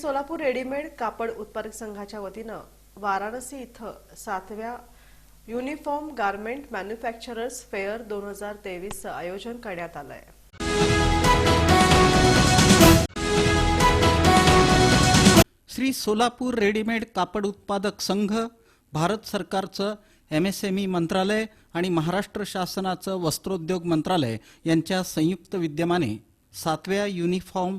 Solapur readymade कापड उत्पादक संघाच्या वतीनं वाराणसी इथं सातव्या युनिफॉर्म गारमेंट मॅन्युफॅक्चरर्स फेअर दोन हजार तेवीसचं आयोजन करण्यात आलं आहे श्री सोलापूर रेडीमेड कापड उत्पादक संघ भारत सरकारचं एम एस एम ई मंत्रालय आणि महाराष्ट्र शासनाचं वस्त्रोद्योग मंत्रालय यांच्या संयुक्त विद्यमाने सातव्या युनिफॉर्म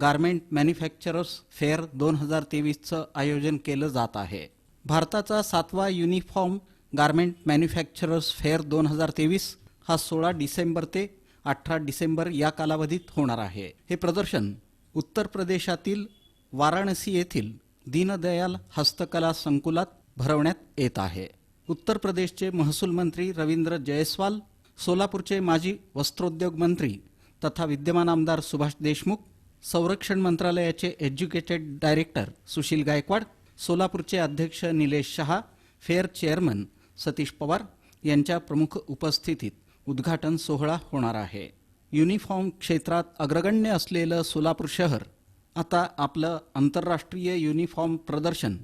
गारमेंट मॅन्युफॅक्चरर्स फेअर दोन हजार तेवीसचं आयोजन केलं जात आहे. भारताचा सातवा युनिफॉर्म गारमेंट मॅन्युफॅक्चरर्स फेअर दोन हजार तेवीस हा सोळा डिसेंबर ते अठरा डिसेंबर या कालावधीत होणार आहे. हे प्रदर्शन उत्तर प्रदेशातील वाराणसी येथील दीनदयाल हस्तकला संकुलात भरवण्यात येत आहे. उत्तर प्रदेशचे महसूल मंत्री रवींद्र जयस्वाल सोलापूरचे माजी वस्त्रोद्योग मंत्री तथा विद्यमान आमदार सुभाष देशमुख संरक्षण मंत्रालयाचे एज्युकेटेड डायरेक्टर सुशील गायकवाड सोलापूरचे अध्यक्ष निलेश शहा फेअर चेअरमन सतीश पवार यांच्या प्रमुख उपस्थितीत उद्घाटन सोहळा होणार आहे. युनिफॉर्म क्षेत्रात अग्रगण्य असलेलं सोलापूर शहर आता आपलं आंतरराष्ट्रीय युनिफॉर्म प्रदर्शन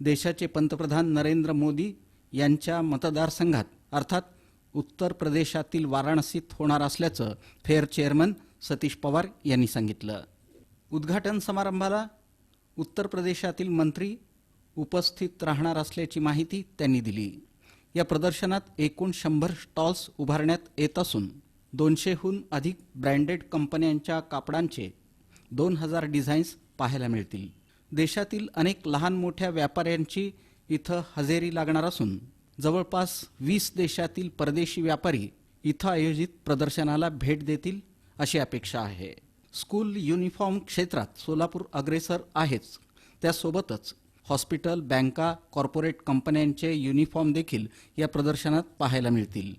देशाचे पंतप्रधान नरेंद्र मोदी यांच्या मतदारसंघात अर्थात उत्तर प्रदेशातील वाराणसीत होणार असल्याचं फेअर चेअरमन सतीश पवार यांनी सांगितलं. उद्घाटन समारंभाला उत्तर प्रदेशातील मंत्री उपस्थित राहणार असल्याची माहिती त्यांनी दिली. या प्रदर्शनात एकूण शंभर स्टॉल्स उभारण्यात येत असून दोनशेहून अधिक ब्रँडेड कंपन्यांच्या कापडांचे दोन हजार डिझाईन्स पाहायला मिळतील. देशातील अनेक लहान मोठ्या व्यापाऱ्यांची इथं हजेरी लागणार असून जवळपास वीस देशातील परदेशी व्यापारी इथं आयोजित प्रदर्शनाला भेट देतील अशी अपेक्षा आहे. स्कूल युनिफॉर्म क्षेत्रात सोलापूर अग्रेसर आहेच. त्यासोबतच हॉस्पिटल बँका कॉर्पोरेट कंपन्यांचे युनिफॉर्म देखील या प्रदर्शनात पाहायला मिळतील.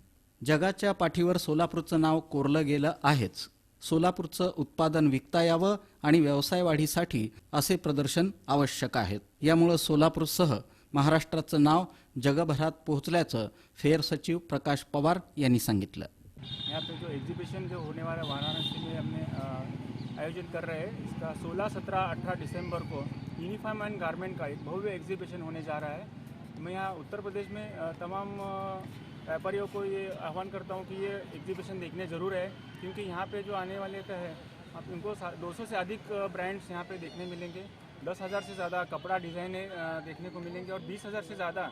जगाच्या पाठीवर सोलापूरचं नाव कोरलं गेलं आहेच. सोलापूरचं उत्पादन विकता यावं आणि व्यवसाय वाढीसाठी असे प्रदर्शन आवश्यक आहेत. यामुळं सोलापूरसह महाराष्ट्राचं नाव जगभरात पोहोचल्याचं फेअर सचिव प्रकाश पवार यांनी सांगितलं. यहाँ पे जो एग्जीबिशन जो होने वाला है वाराणसी में हमने आयोजन कर रहे हैं इसका 16, 17, 18 दिसंबर को यूनिफॉर्म एंड गारमेंट का एक भव्य एग्जीबिशन होने जा रहा है। मैं यहाँ उत्तर प्रदेश में तमाम व्यापारियों को ये आह्वान करता हूँ कि ये एग्जीबिशन देखने ज़रूर है क्योंकि यहाँ पे जो आने वाले का है आप उनको 200 से अधिक ब्रांड्स यहाँ पे देखने मिलेंगे। दस हज़ार से ज़्यादा कपड़ा डिज़ाइने देखने को मिलेंगे और बीस हज़ार से ज़्यादा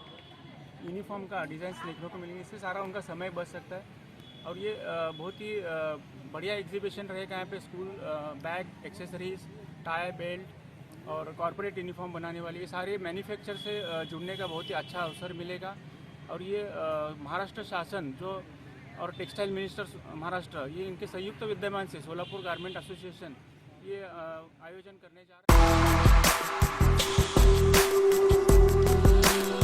यूनिफॉर्म का डिज़ाइन देखने को मिलेंगे। इससे सारा उनका समय बच सकता है। और ये बहुत ही बढ़िया एग्जीबिशन रहेगा यहाँ पे school bag accessories tie belt और कॉरपोरेट यूनिफॉर्म बनाने वाली। ये सारे मैन्युफैक्चर से जुड़ने का बहुत ही अच्छा अवसर मिलेगा। और ये महाराष्ट्र शासन जो, और टेक्सटाइल मिनिस्टर महाराष्ट्र, ये इनके संयुक्त विद्यमान से सोलापुर गारमेंट एसोसिएशन ये आयोजन करने जा रहा है।